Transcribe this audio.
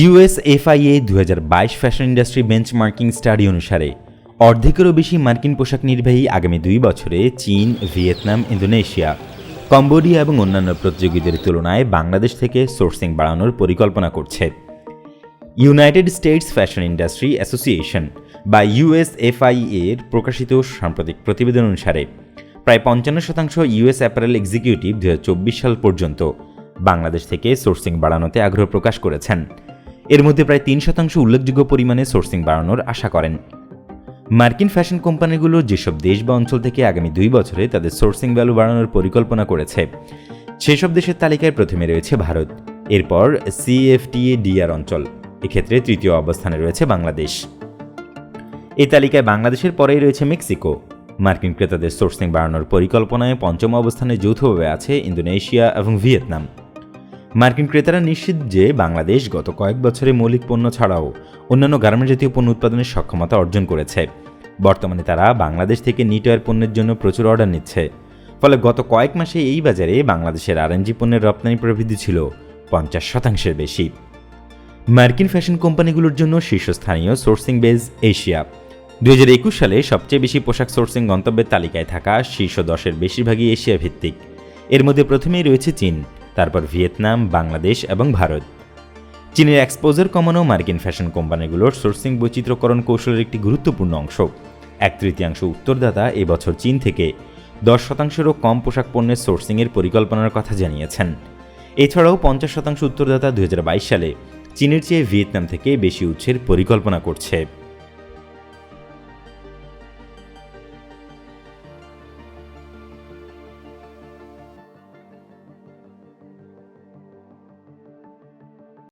US FIA the fashion industry benchmarking study অনুসারে, অর্ধেকেরও বেশি মার্কিন পোশাক নির্বাহী আগামী দুই বছরে চীন, ভিয়েতনাম, ইন্দোনেশিয়া, কম্বোডিয়া এবং অন্যান্য প্রতিযোগীদের তুলনায় বাংলাদেশ থেকে সোর্সিং বাড়ানোর পরিকল্পনা করছে। United States fashion industry association বা ইউএসএফআইএ এর প্রকাশিত সাম্প্রতিক প্রতিবেদন অনুসারে, প্রায় পঞ্চান্ন শতাংশ ইউএস অ্যাপারেল এক্সিকিউটিভ দুই হাজার চব্বিশ সাল পর্যন্ত বাংলাদেশ থেকে সোর্সিং বাড়ানোতে আগ্রহ প্রকাশ করেছেন। এর মধ্যে প্রায় তিন শতাংশ উল্লেখযোগ্য পরিমাণে সোর্সিং বাড়ানোর আশা করেন। মার্কিন ফ্যাশন কোম্পানিগুলো যেসব দেশ বা অঞ্চল থেকে আগামী দুই বছরে তাদের সোর্সিং ভ্যালু বাড়ানোর পরিকল্পনা করেছে, সেসব দেশের তালিকায় প্রথমে রয়েছে ভারত, এরপর সিএফটিএ ডিআর অঞ্চল, এক্ষেত্রে তৃতীয় অবস্থানে রয়েছে বাংলাদেশ। এই তালিকায় বাংলাদেশের পরেই রয়েছে মেক্সিকো। মার্কিন ক্রেতাদের সোর্সিং বাড়ানোর পরিকল্পনায় পঞ্চম অবস্থানে যৌথভাবে আছে ইন্দোনেশিয়া এবং ভিয়েতনাম। মার্কিন ক্রেতারা নিশ্চিত যে বাংলাদেশ গত কয়েক বছরে মৌলিক পণ্য ছাড়াও অন্যান্য গার্মেন্ট জাতীয় পণ্য উৎপাদনের সক্ষমতা অর্জন করেছে। বর্তমানে তারা বাংলাদেশ থেকে নিটওয়ার পণ্যের জন্য প্রচুর অর্ডার নিচ্ছে। ফলে গত কয়েক মাসে এই বাজারে বাংলাদেশের আরএনজি পণ্যের রপ্তানি প্রবৃদ্ধি ছিল পঞ্চাশ শতাংশের বেশি। মার্কিন ফ্যাশন কোম্পানিগুলোর জন্য শীর্ষস্থানীয় সোর্সিং বেজ এশিয়া। দুই হাজার একুশ সালে সবচেয়ে বেশি পোশাক সোর্সিং গন্তব্যের তালিকায় থাকা শীর্ষ দশের বেশিরভাগই এশিয়া ভিত্তিক এর মধ্যে প্রথমেই রয়েছে চীন। তারপর ভিয়েতনাম, বাংলাদেশ এবং ভারত। চীনের এক্সপোজার কমানো মার্কিন ফ্যাশন কোম্পানিগুলোর সোর্সিং বৈচিত্র্যকরণ কৌশলের একটি গুরুত্বপূর্ণ অংশ। এক তৃতীয়াংশ উত্তরদাতা এবছর চীন থেকে দশ শতাংশেরও কম পোশাক পণ্যের সোর্সিংয়ের পরিকল্পনার কথা জানিয়েছেন। এছাড়াও পঞ্চাশ শতাংশ উত্তরদাতা দু হাজার বাইশ সালে চীনের চেয়ে ভিয়েতনাম থেকে বেশি উৎসের পরিকল্পনা করছে।